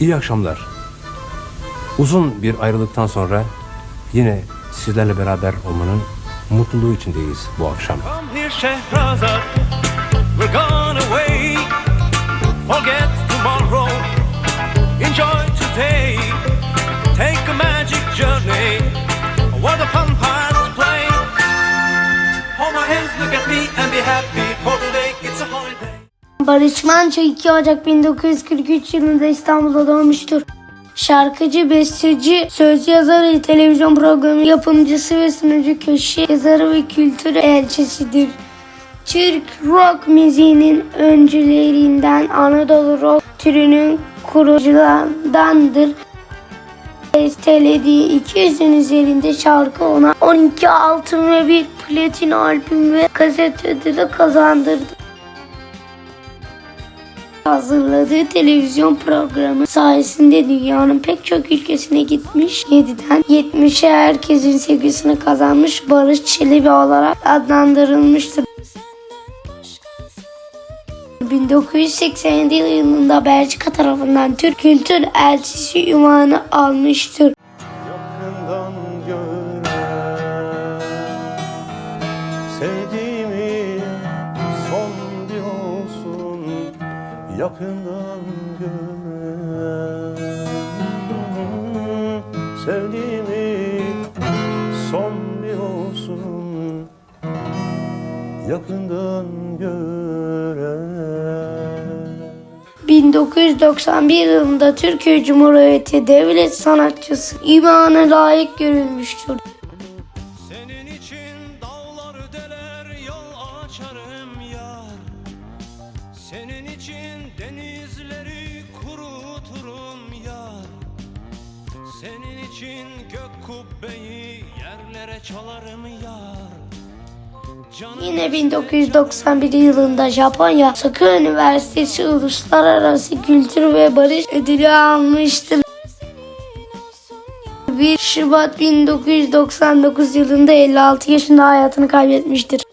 İyi akşamlar. Uzun bir ayrılıktan sonra yine sizlerle beraber olmanın mutluluğu içindeyiz bu akşam. Look at me, and be happy. Barış Manço 2 Ocak 1943 yılında İstanbul'da doğmuştur. Şarkıcı, besteci, söz yazarı, televizyon programı yapımcısı ve sunucu köşe yazarı ve kültür elçisidir. Türk rock müziğinin öncülerinden Anadolu rock türünün kurucularındandır. Bestelediği 200'ün üzerinde şarkı ona 12 altın ve bir platin albüm ve kaset ödülü kazandırdı hazırladığı televizyon programı sayesinde dünyanın pek çok ülkesine gitmiş. 7'den 70'e herkesin sevgisini kazanmış Barış Çelebi olarak adlandırılmıştır. 1987 yılında Belçika tarafından Türk Kültür Elçisi ünvanı almıştır. yakından gören Sevdiğimi yakından gören Sevdiğimi son bir olsun yakından gören 1991 yılında Türkiye Cumhuriyeti Devlet Sanatçısı ünvanı layık görülmüştür. Senin için dağları deler, yol açarım. Senin için denizleri kuruturum yar. Senin için gök kubbeyi yerlere çalarım yar. Yine 1991 yılında Japonya Sakı Üniversitesi Uluslararası Kültür ve Barış Ödülü almıştır. 1 Şubat 1999 yılında 56 yaşında hayatını kaybetmiştir.